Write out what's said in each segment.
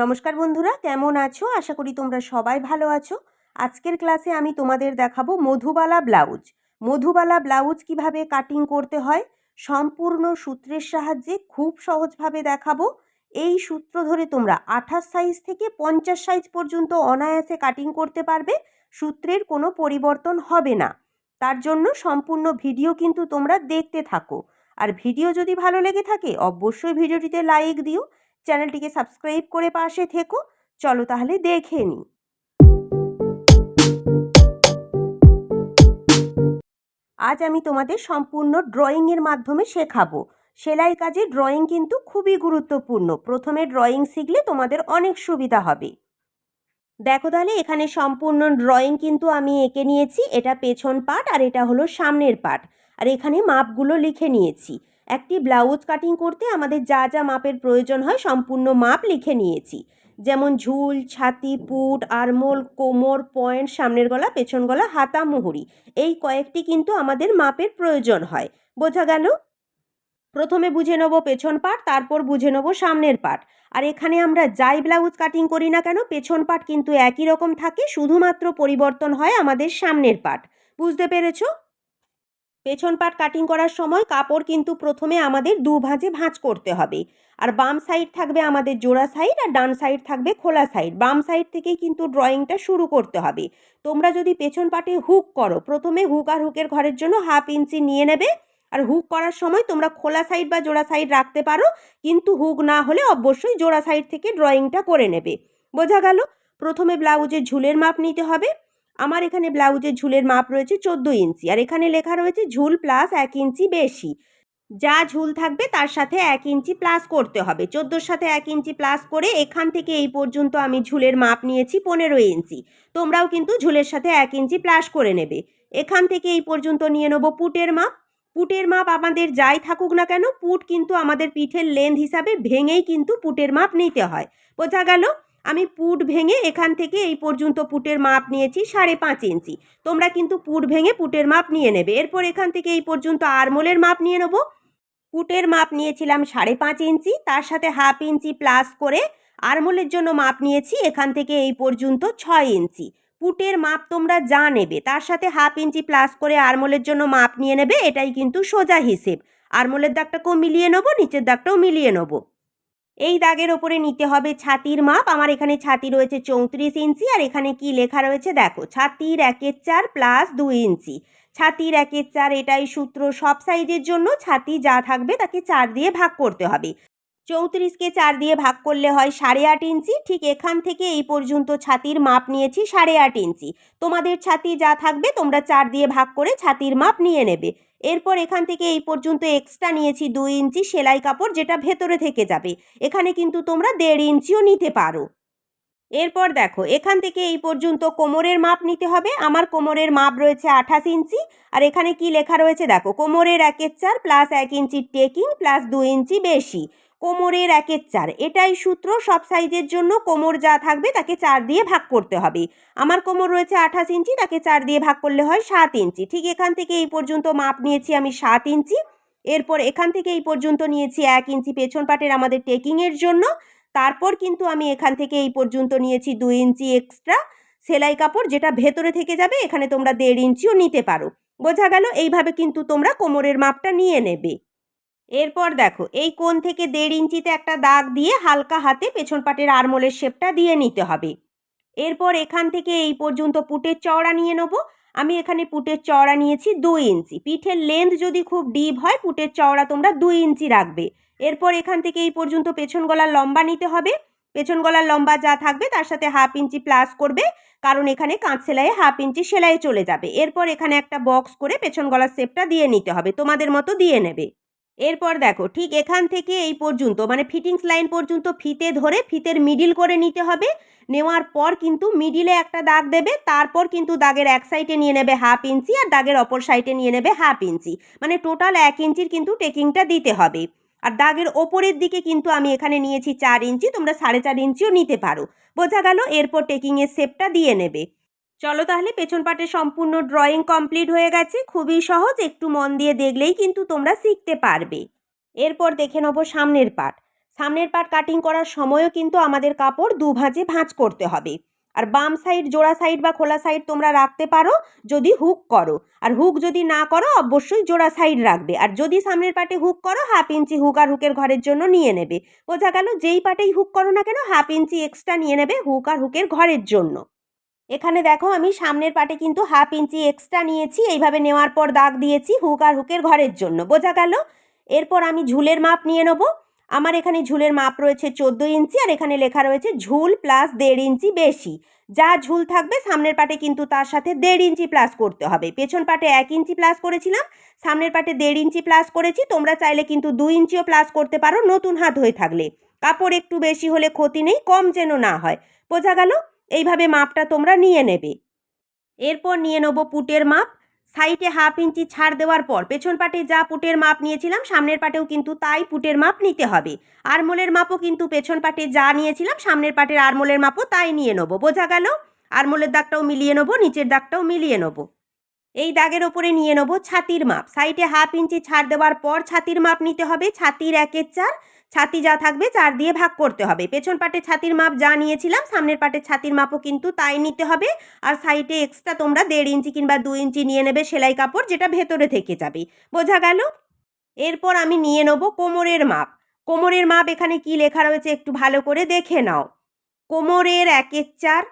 নমস্কার বন্ধুরা, কেমন আছো? আশা করি তোমরা সবাই ভালো আছো। আজকের ক্লাসে আমি তোমাদের দেখাবো মধুবালা ব্লাউজ। মধুবালা ব্লাউজ কীভাবে কাটিং করতে হয়, সম্পূর্ণ সূত্রের সাহায্যে খুব সহজভাবে দেখাবো। এই সূত্র ধরে তোমরা আঠাশ সাইজ থেকে পঞ্চাশ সাইজ পর্যন্ত অনায়াসে কাটিং করতে পারবে, সূত্রের কোনো পরিবর্তন হবে না। তার জন্য সম্পূর্ণ ভিডিও কিন্তু তোমরা দেখতে থাকো। আর ভিডিও যদি ভালো লেগে থাকে, অবশ্যই ভিডিওটিতে লাইক দিও। চ্যানেলটিকে সাবস্ক্রাইব করে পাশে থেকো। চলো তাহলে দেখে নিই। আজ আমি তোমাদের সম্পূর্ণ ড্রয়িংয়ের মাধ্যমে শেখাবো। সেলাই কাজে ড্রয়িং কিন্তু খুবই গুরুত্বপূর্ণ। প্রথমে ড্রয়িং শিখলে তোমাদের অনেক সুবিধা হবে। দেখো তাহলে এখানে সম্পূর্ণ ড্রয়িং কিন্তু আমি এঁকে নিয়েছি। এটা পেছন পার্ট আর এটা হলো সামনের পার্ট আর এখানে মাপগুলো লিখে নিয়েছি। একটি ব্লাউজ কাটিং করতে আমাদের যা যা মাপের প্রয়োজন হয় সম্পূর্ণ মাপ লিখে নিয়েছি। যেমন ঝুল, ছাতি, পুট, আরমোল, কোমর, পয়েন্ট, সামনের গলা, পেছন গলা, হাতা, মুহুরি। এই কয়েকটি কিন্তু আমাদের মাপের প্রয়োজন হয়। বোঝা গেল? প্রথমে বুঝে নেব পেছন পাট, তারপর বুঝে নেব সামনের পাট। আর এখানে আমরা যাই ব্লাউজ কাটিং করি না কেন, পেছন পাট কিন্তু একই রকম থাকে, শুধুমাত্র পরিবর্তন হয় আমাদের সামনের পাট। বুঝতে পেরেছ? পেছন পাট কাটিং করার সময় কাপড় কিন্তু প্রথমে আমাদের দু ভাঁজে ভাঁজ করতে হবে। আর বাম সাইড থাকবে আমাদের জোড়া সাইড আর ডান সাইড থাকবে খোলা সাইড বাম সাইড থেকেই কিন্তু ড্রয়িংটা শুরু করতে হবে। তোমরা যদি পেছন পাটে হুক করো, প্রথমে হুক আর হুকের ঘরের জন্য হাফ ইঞ্চি নিয়ে নেবে। আর হুক করার সময় তোমরা খোলা সাইড বা জোড়া সাইড রাখতে পারো, কিন্তু হুক না হলে অবশ্যই জোড়া সাইড থেকে ড্রয়িংটা করে নেবে। বোঝা গেল? প্রথমে ব্লাউজের ঝুলের মাপ নিতে হবে। আমার এখানে ব্লাউজের ঝুলের মাপ রয়েছে চোদ্দ ইঞ্চি, আর এখানে লেখা রয়েছে ঝুল প্লাস এক ইঞ্চি বেশি। যা ঝুল থাকবে তার সাথে এক ইঞ্চি প্লাস করতে হবে। চোদ্দোর সাথে এক ইঞ্চি প্লাস করে এখান থেকে এই পর্যন্ত আমি ঝুলের মাপ নিয়েছি পনেরো ইঞ্চি। তোমরাও কিন্তু ঝুলের সাথে এক ইঞ্চি প্লাস করে নেবে। এখান থেকে এই পর্যন্ত নিয়ে নেব পুটের মাপ। পুটের মাপ আমাদের যাই থাকুক না কেন, পুট কিন্তু আমাদের পিঠের লেন্থ হিসাবে ভেঙেই কিন্তু পুটের মাপ নিতে হয়। বোঝা গেল? আমি পুট ভেঙে এখান থেকে এই পর্যন্ত পুটের মাপ নিয়েছি সাড়ে পাঁচ ইঞ্চি। তোমরা কিন্তু পুট ভেঙে পুটের মাপ নিয়ে নেবে। এরপর এখান থেকে এই পর্যন্ত আরমোলের মাপ নিয়ে নেব। পুটের মাপ নিয়েছিলাম সাড়ে পাঁচ ইঞ্চি, তার সাথে হাফ ইঞ্চি প্লাস করে আরমোলের জন্য মাপ নিয়েছি এখান থেকে এই পর্যন্ত ছয় ইঞ্চি। পুটের মাপ তোমরা যা নেবে, তার সাথে হাফ ইঞ্চি প্লাস করে আরমোলের জন্য মাপ নিয়ে নেবে, এটাই কিন্তু সোজা হিসেব। আরমোলের দাগটাকেও মিলিয়ে নেব, নিচের দাগটাও মিলিয়ে নেব। এই দাগের ওপরে নিতে হবে ছাতির মাপ। আমার এখানে ছাতি রয়েছে চৌত্রিশ ইঞ্চি আর এখানে কি লেখা রয়েছে? দেখো, ছাতির একের চার প্লাস দুই ইঞ্চি। ছাতির একের চার এটাই সূত্র সব সাইজের জন্য। ছাতি যা থাকবে তাকে চার দিয়ে ভাগ করতে হবে। চৌত্রিশকে চার দিয়ে ভাগ করলে হয় সাড়ে আট ইঞ্চি। ঠিক এখান থেকে এই পর্যন্ত ছাতির মাপ নিয়েছি সাড়ে আট ইঞ্চি। তোমাদের ছাতি যা থাকবে তোমরা চার দিয়ে ভাগ করে ছাতির মাপ নিয়ে নেবে। এরপর এখান থেকে এই পর্যন্ত এক্সট্রা নিয়েছি দুই ইঞ্চি সেলাই কাপড় যেটা ভেতরে থেকে যাবে। এখানে কিন্তু তোমরা দেড় ইঞ্চিও নিতে পারো। এরপর দেখো, এখান থেকে এই পর্যন্ত কোমরের মাপ নিতে হবে। আমার কোমরের মাপ রয়েছে আঠাশ ইঞ্চি। আর এখানে কি লেখা রয়েছে দেখো, কোমরের একের চার প্লাস এক ইঞ্চি টেকিং প্লাস দু ইঞ্চি বেশি। কোমরের একের চার। এটাই সূত্র, সব সাইজের জন্য কোমর যা থাকবে তাকে চার দিয়ে ভাগ করতে হবে। আমার কোমর রয়েছে আঠাশ ইঞ্চি, তাকে চার দিয়ে ভাগ করলে হয় সাত ইঞ্চি। ঠিক এখান থেকে এই পর্যন্ত মাপ নিয়েছি আমি সাত ইঞ্চি। এরপর এখান থেকে এই পর্যন্ত নিয়েছি এক ইঞ্চি পেছন পাটের আমাদের টেকিংয়ের জন্য। তারপর কিন্তু আমি এখান থেকে এই পর্যন্ত নিয়েছি দুই ইঞ্চি এক্সট্রা সেলাই কাপড়, যেটা ভেতরে থেকে যাবে, এখানে তোমরা দেড় ইঞ্চিও নিতে পারো। বোঝা গেল? এইভাবে কিন্তু তোমরা কোমরের মাপটা নিয়ে নেবে। এরপর দেখো, এই কোণ থেকে দেড় ইঞ্চিতে একটা দাগ দিয়ে হালকা হাতে পেছন পাটের আরমোলের শেপটা দিয়ে নিতে হবে। এরপর এখান থেকে এই পর্যন্ত পুটের চওড়া নিয়ে নেব। আমি এখানে পুটের চওড়া নিয়েছি দুই ইঞ্চি। পিঠের লেন্থ যদি খুব ডিপ হয়, পুটের চওড়া তোমরা দুই ইঞ্চি রাখবে। এরপর এখান থেকে এই পর্যন্ত পেছন গলার লম্বা নিতে হবে। পেছন গলার লম্বা যা থাকবে, তার সাথে হাফ ইঞ্চি প্লাস করবে, কারণ এখানে কাঁচ সেলাইয়ে হাফ ইঞ্চি সেলাই চলে যাবে। এরপর এখানে একটা বক্স করে পেছন গলার শেপটা দিয়ে নিতে হবে। তোমাদের মতো দিয়ে নেবে। এরপর দেখো, ঠিক এখান থেকে এই পর্যন্ত মানে ফিটিংস লাইন পর্যন্ত ফিতে ধরে ফিতের মিডিল করে নিতে হবে। নেওয়ার পর কিন্তু মিডিলে একটা দাগ দেবে, তারপর কিন্তু দাগের এক সাইডে নিয়ে নেবে হাফ ইঞ্চি আর দাগের অপর সাইডে নিয়ে নেবে হাফ ইঞ্চি মানে টোটাল এক ইঞ্চির কিন্তু টেকিংটা দিতে হবে। আর দাগের ওপরের দিকে কিন্তু আমি এখানে নিয়েছি চার ইঞ্চি তোমরা সাড়ে চার ইঞ্চিও নিতে পারো। বোঝা গেল, এরপর টেকিংয়ের শেপটা দিয়ে নেবে। চলো তাহলে পেছন পাটে সম্পূর্ণ ড্রয়িং কমপ্লিট হয়ে গেছে। খুবই সহজ, একটু মন দিয়ে দেখলেই কিন্তু তোমরা শিখতে পারবে। এরপর দেখে নেব সামনের পাট। সামনের পাট কাটিং করার সময়ও কিন্তু আমাদের কাপড় দু ভাঁজে ভাঁজ করতে হবে। আর বাম সাইড জোড়া সাইড বা খোলা সাইড তোমরা রাখতে পারো, যদি হুক করো। আর হুক যদি না করো, অবশ্যই জোড়া সাইড রাখবে। আর যদি সামনের পাটে হুক করো হাফ ইঞ্চি হুক আর হুকের ঘরের জন্য নিয়ে নেবে। বোঝা গেল, যেই পাটেই হুক করো না কেন হাফ ইঞ্চি এক্সট্রা নিয়ে নেবে হুক আর হুকের ঘরের জন্য। এখানে দেখো আমি সামনের পাটে কিন্তু হাফ ইঞ্চি এক্সট্রা নিয়েছি, এইভাবে নেওয়ার পর দাগ দিয়েছি হুক আর হুকের ঘরের জন্য। বোঝা গেল? এরপর আমি ঝুলের মাপ নিয়ে নেব। আমার এখানে ঝুলের মাপ রয়েছে চোদ্দ ইঞ্চি আর এখানে লেখা রয়েছে ঝুল প্লাস দেড় ইঞ্চি বেশি। যা ঝুল থাকবে সামনের পাটে কিন্তু তার সাথে দেড় ইঞ্চি প্লাস করতে হবে। পেছন পাটে এক ইঞ্চি প্লাস করেছিলাম, সামনের পাটে দেড় ইঞ্চি প্লাস করেছি, তোমরা চাইলে কিন্তু দু ইঞ্চিও প্লাস করতে পারো, নতুন হাত হয়ে থাকলে। কাপড় একটু বেশি হলে ক্ষতি নেই, কম যেন না হয়। বোঝা গেল? এইভাবে মাপটা তোমরা নিয়ে নেবে। এরপর নিয়ে নেব পুটের মাপ। সাইডে হাফ ইঞ্চি ছাড় দেওয়ার পর, পেছন পাটে যা পুটের মাপ নিয়েছিলাম, সামনের পাটেও কিন্তু তাই পুটের মাপ নিতে হবে। আরমোলের মাপও কিন্তু পেছন পাটে যা নিয়েছিলাম, সামনের পাটের আরমোলের মাপও তাই নিয়ে নেব। বোঝা গেল? আরমোলের দাগটাও মিলিয়ে নেব, নিচের দাগটাও মিলিয়ে নেব। এই দাগের ওপরে নিয়ে নেব ছাতির মাপ। সাইডে হাফ ইঞ্চি ছাড় দেওয়ার পর ছাতির মাপ নিতে হবে। ছাতির একের চার, ছাতি যা থাকবে চার দিয়ে ভাগ করতে হবে। পেছন পাটে ছাতির মাপ যা নিয়েছিলাম, সামনের পাটে ছাতির মাপও কিন্তু তাই নিতে হবে। আর সাইডে এক্সট্রা তোমরা দেড় ইঞ্চি কিংবা দু ইঞ্চি নিয়ে নেবে সেলাই কাপড়, যেটা ভেতরে থেকে যাবে। বোঝা গেল? এরপর আমি নিয়ে নেব কোমরের মাপ। কোমরের মাপ এখানে কি লেখা রয়েছে একটু ভালো করে দেখে নাও। কোমরের একের চার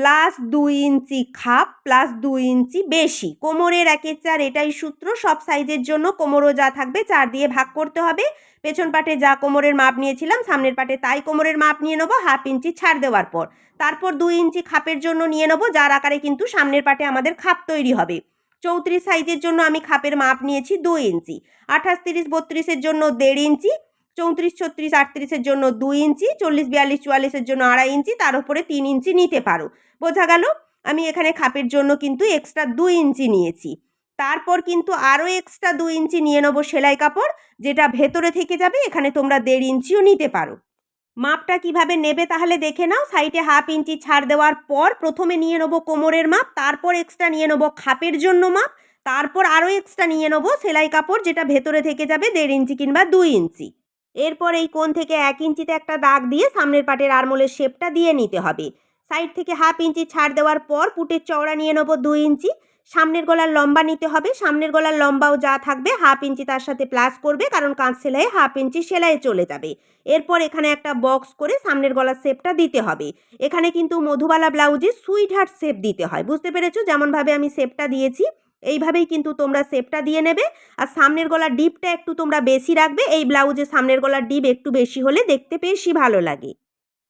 প্লাস দুই ইঞ্চি খাপ, প্লাস দুই ইঞ্চি বেশি। কোমরের একের চার এটাই সূত্র, সব সাইজের জন্য কোমরও যা থাকবে চার দিয়ে ভাগ করতে হবে। পেছন পাটে যা কোমরের মাপ নিয়েছিলাম, সামনের পাটে তাই কোমরের মাপ নিয়ে নেব, হাফ ইঞ্চি ছাড় দেওয়ার পর। তারপর দুই ইঞ্চি খাপের জন্য নিয়ে নেব, যার আকারে কিন্তু সামনের পাটে আমাদের খাপ তৈরি হবে। চৌত্রিশ সাইজের জন্য আমি খাপের মাপ নিয়েছি দুই ইঞ্চি। আঠাশ, তিরিশ, বত্রিশের জন্য দেড় ইঞ্চি। চৌত্রিশ, ছত্রিশ, আটত্রিশের জন্য দুই ইঞ্চি। চল্লিশ, বিয়াল্লিশ, চুয়াল্লিশের জন্য আড়াই ইঞ্চি। তার উপরে তিন ইঞ্চি নিতে পারো। বোঝা গেল, আমি এখানে খাপের জন্য কিন্তু এক্সট্রা দুই ইঞ্চি নিয়েছি। তারপর কিন্তু আরও এক্সট্রা দু ইঞ্চি নিয়ে নেব সেলাই কাপড়, যেটা ভেতরে থেকে যাবে, এখানে তোমরা দেড় ইঞ্চিও নিতে পারো। মাপটা কীভাবে নেবে তাহলে দেখে নাও সাইডে হাফ ইঞ্চি ছাড় দেওয়ার পর প্রথমে নিয়ে নেব কোমরের মাপ, তারপর এক্সট্রা নিয়ে নেব খাপের জন্য মাপ, তারপর আরও এক্সট্রা নিয়ে নেব সেলাই কাপড়, যেটা ভেতরে থেকে যাবে দেড় ইঞ্চি কিংবা দুই ইঞ্চি। এরপর এই কোণ থেকে এক ইঞ্চিতে একটা দাগ দিয়ে সামনের পাটের আরমোলের শেপটা দিয়ে নিতে হবে। সাইড থেকে হাফ ইঞ্চি ছাড় দেওয়ার পর পুটের চওড়া নিয়ে নেব দুই ইঞ্চি। সামনের গলার লম্বা নিতে হবে। সামনের গলার লম্বাও যা থাকবে হাফ ইঞ্চি তার সাথে প্লাস করবে কারণ কাঁচ সেলাইয়ে হাফ ইঞ্চি সেলাইয়ে চলে যাবে। এরপর এখানে একটা বক্স করে সামনের গলার শেপটা দিতে হবে। এখানে কিন্তু মধুবালা ব্লাউজে সুইট হার্ট শেপ দিতে হয়। বুঝতে পেরেছ? যেমনভাবে আমি শেপটা দিয়েছি, এইভাবেই কিন্তু তোমরা শেপটা দিয়ে নেবে। আর সামনের গলার ডিপটা একটু তোমরা বেশি রাখবে। এই ব্লাউজে সামনের গলার ডিপ একটু বেশি হলে দেখতে বেশি ভালো লাগে।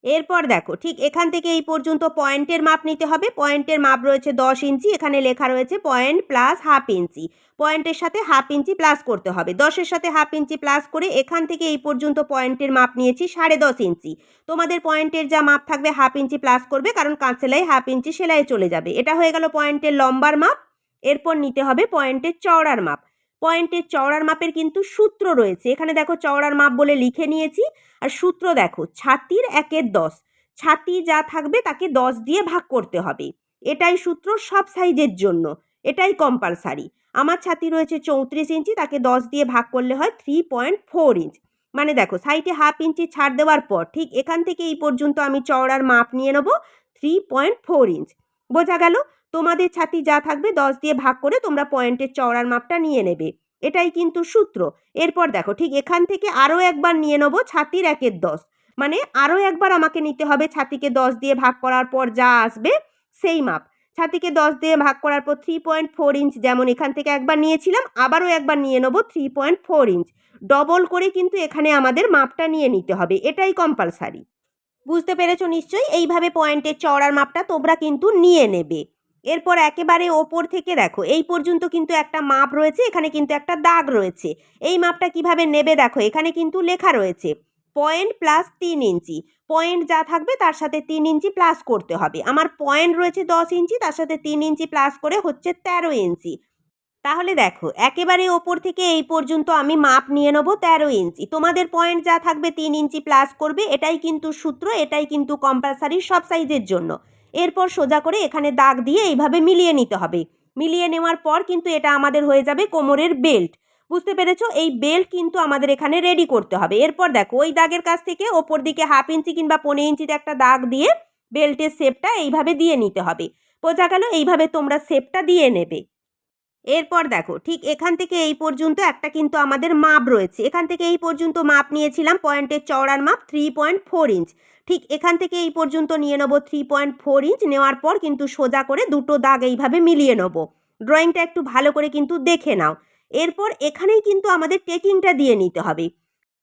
এরপর দেখো, ঠিক এখান থেকে এই পর্যন্ত পয়েন্টের মাপ নিতে হবে। পয়েন্টের মাপ রয়েছে দশ ইঞ্চি, এখানে লেখা রয়েছে পয়েন্ট প্লাস হাফ ইঞ্চি। পয়েন্টের সাথে হাফ ইঞ্চি প্লাস করতে হবে। দশের সাথে হাফ ইঞ্চি প্লাস করে এখান থেকে এই পর্যন্ত পয়েন্টের মাপ নিয়েছি সাড়ে দশ ইঞ্চি। তোমাদের পয়েন্টের যা মাপ থাকবে হাফ ইঞ্চি প্লাস করবে, কারণ কাঁচেলাই হাফ ইঞ্চি সেলাই চলে যাবে। এটা হয়ে গেল পয়েন্টের লম্বার মাপ। এরপর নিতে হবে পয়েন্টের চওড়ার মাপ। পয়েন্টের চওড়ার মাপের কিন্তু সূত্র রয়েছে। এখানে দেখো চওড়ার মাপ বলে লিখে নিয়েছি। আর সূত্র দেখো, ছাতির একের দশ। ছাতি যা থাকবে তাকে দশ দিয়ে ভাগ করতে হবে। এটাই সূত্র সব সাইজের জন্য। এটাই কম্পালসারি আমার ছাতি রয়েছে চৌত্রিশ ইঞ্চি, তাকে দশ দিয়ে ভাগ করলে হয় থ্রি পয়েন্ট ফোর ইঞ্চ মানে দেখো সাইডে হাফ ইঞ্চি ছাড় দেওয়ার পর ঠিক এখান থেকে এই পর্যন্ত আমি চওড়ার মাপ নিয়ে নেব থ্রি পয়েন্ট ফোর ইঞ্চ বোঝা গেল? তোমাদের ছাতি যা থাকবে দশ দিয়ে ভাগ করে তোমরা পয়েন্টের চওড়ার মাপটা নিয়ে নেবে। এটাই কিন্তু সূত্র। এরপর দেখো, ঠিক এখান থেকে আরও একবার নিয়ে নেব ছাতির একের দশ। মানে আরও একবার আমাকে নিতে হবে ছাতিকে দশ দিয়ে ভাগ করার পর যা আসবে সেই মাপ। ছাতিকে দশ দিয়ে ভাগ করার পর থ্রি পয়েন্ট ফোর ইঞ্চ যেমন এখান থেকে একবার নিয়েছিলাম, আবারও একবার নিয়ে নেব three point four inch double করে কিন্তু এখানে আমাদের মাপটা নিয়ে নিতে হবে। এটাই কম্পালসারি বুঝতে পেরেছ নিশ্চয়ই? এইভাবে পয়েন্টের চওড়ার মাপটা তোমরা কিন্তু নিয়ে নেবে। এরপর একেবারে ওপর থেকে দেখো, এই পর্যন্ত কিন্তু একটা মাপ রয়েছে, এখানে কিন্তু একটা দাগ রয়েছে। এই মাপটা কীভাবে নেবে দেখো, এখানে কিন্তু লেখা রয়েছে পয়েন্ট প্লাস তিন ইঞ্চি। পয়েন্ট যা থাকবে তার সাথে তিন ইঞ্চি প্লাস করতে হবে। আমার পয়েন্ট রয়েছে দশ ইঞ্চি, তার সাথে তিন ইঞ্চি প্লাস করে হচ্ছে তেরো ইঞ্চি। তাহলে দেখো, একেবারে ওপর থেকে এই পর্যন্ত আমি মাপ নিয়ে নেব তেরো ইঞ্চি। তোমাদের পয়েন্ট যা থাকবে তিন ইঞ্চি প্লাস করবে, এটাই কিন্তু সূত্র, এটাই কিন্তু কম্পালসারি সব সাইজের জন্য। এরপর সোজা করে এখানে দাগ দিয়ে এইভাবে মিলিয়ে নিতে হবে। মিলিয়ে নেওয়ার পর কিন্তু এটা আমাদের হয়ে যাবে কোমরের বেল্ট। বুঝতে পেরেছ? এই বেল্ট কিন্তু আমাদের এখানে রেডি করতে হবে। এরপর দেখো, ওই দাগের কাছ থেকে ওপর দিকে হাফ ইঞ্চি কিংবা পনেরো ইঞ্চিতে একটা দাগ দিয়ে বেল্টের শেপটা এইভাবে দিয়ে নিতে হবে। বোঝা গেল? এইভাবে তোমরা শেপটা দিয়ে নেবে। এরপর দেখো, ঠিক এখান থেকে এই পর্যন্ত একটা কিন্তু আমাদের মাপ রয়েছে। এখান থেকে এই পর্যন্ত মাপ নিয়েছিলাম পয়েন্টের চওড়ার মাপ থ্রি পয়েন্ট ফোর ইঞ্চ ঠিক এখান থেকে এই পর্যন্ত নিয়ে নেব থ্রি পয়েন্ট ফোর ইঞ্চ নেওয়ার পর কিন্তু সোজা করে দুটো দাগ এইভাবে মিলিয়ে নেব। ড্রয়িংটা একটু ভালো করে কিন্তু দেখে নাও। এরপর এখানেই কিন্তু আমাদের টেকিংটা দিয়ে নিতে হবে।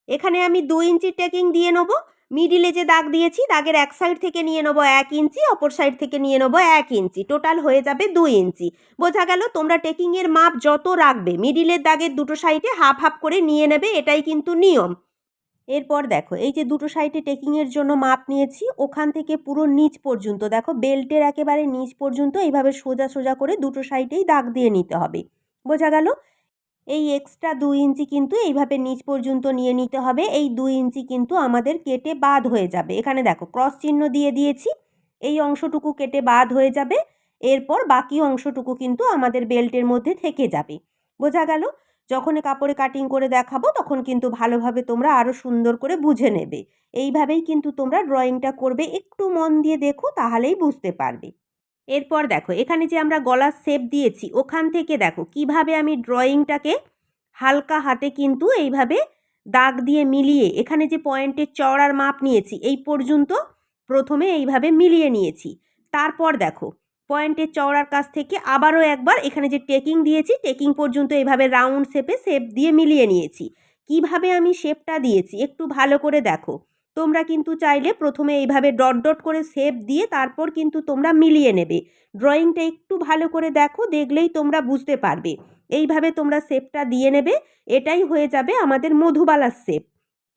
এখানে আমি দু ইঞ্চি টেকিং দিয়ে নেব। মিডিলে যে দাগ দিয়েছি, দাগের এক সাইড থেকে নিয়ে নেব এক ইঞ্চি অপর সাইড থেকে নিয়ে নেব এক ইঞ্চি টোটাল হয়ে যাবে দুই ইঞ্চি বোঝা গেল তোমরা টেকিংয়ের মাপ যত রাখবে মিডিলের দাগের দুটো সাইডে হাফ হাফ করে নিয়ে নেবে, এটাই কিন্তু নিয়ম। এরপর দেখো, এই যে দুটো সাইডে টেকিংয়ের জন্য মাপ নিয়েছি, ওখান থেকে পুরো নিচ পর্যন্ত, দেখো বেল্টের একেবারে নিচ পর্যন্ত, এইভাবে সোজা সোজা করে দুটো সাইডেই দাগ দিয়ে নিতে হবে। বোঝা গেল? এই এক্সট্রা দুই ইঞ্চি কিন্তু এইভাবে নিচ পর্যন্ত নিয়ে নিতে হবে, এই দুই ইঞ্চি কিন্তু আমাদের কেটে বাদ হয়ে যাবে। এখানে দেখো ক্রস চিহ্ন দিয়ে দিয়েছি, এই অংশটুকু কেটে বাদ হয়ে যাবে, এরপর বাকি অংশটুকু কিন্তু আমাদের বেল্টের মধ্যে থেকে যাবে। বোঝা গেল? যখন কাপড়ে কাটিং করে দেখাবো, তখন কিন্তু ভালোভাবে তোমরা আরও সুন্দর করে বুঝে নেবে। এইভাবেই কিন্তু তোমরা ড্রয়িংটা করবে, একটু মন দিয়ে দেখো, তাহলেই বুঝতে পারবে। এরপর দেখো, এখানে যে আমরা গলার শেপ দিয়েছি, ওখান থেকে দেখো, কীভাবে আমি ড্রয়িংটাকে হালকা হাতে কিন্তু এইভাবে দাগ দিয়ে মিলিয়ে, এখানে যে পয়েন্টের চওড়ার মাপ নিয়েছি, এই পর্যন্ত প্রথমে এইভাবে মিলিয়ে নিয়েছি। তারপর দেখো পয়েন্টের চওড়ার কাছ থেকে আবারও একবার এখানে যে টেকিং দিয়েছি, টেকিং পর্যন্ত এইভাবে রাউন্ড শেপে শেপ দিয়ে মিলিয়ে নিয়েছি। কীভাবে আমি শেপটা দিয়েছি একটু ভালো করে দেখো। তোমরা কিন্তু চাইলে প্রথমে এইভাবে ডট ডট করে শেপ দিয়ে তারপর কিন্তু তোমরা মিলিয়ে নেবে। ড্রয়িংটা একটু ভালো করে দেখো, দেখলেই তোমরা বুঝতে পারবে। এইভাবে তোমরা শেপটা দিয়ে নেবে, এটাই হয়ে যাবে আমাদের মধুবালার শেপ।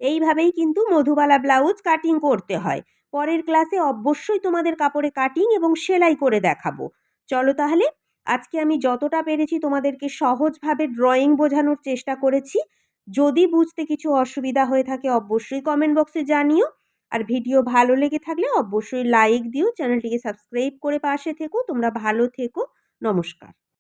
এইভাবেই কিন্তু মধুবালা ব্লাউজ কাটিং করতে হয়। পরের ক্লাসে অবশ্যই তোমাদের কাপড়ে কাটিং এবং সেলাই করে দেখাবো। চলো তাহলে, আজকে আমি যতটা পেরেছি তোমাদেরকে সহজভাবে ড্রয়িং বোঝানোর চেষ্টা করেছি। যদি বুঝতে কিছু অসুবিধা হয়ে থাকে অবশ্যই কমেন্ট বক্সে জানিও। আর ভিডিও ভালো লেগে থাকলে অবশ্যই লাইক দিও। চ্যানেলটিকে সাবস্ক্রাইব করে পাশে থেকো। তোমরা ভালো থেকো। নমস্কার।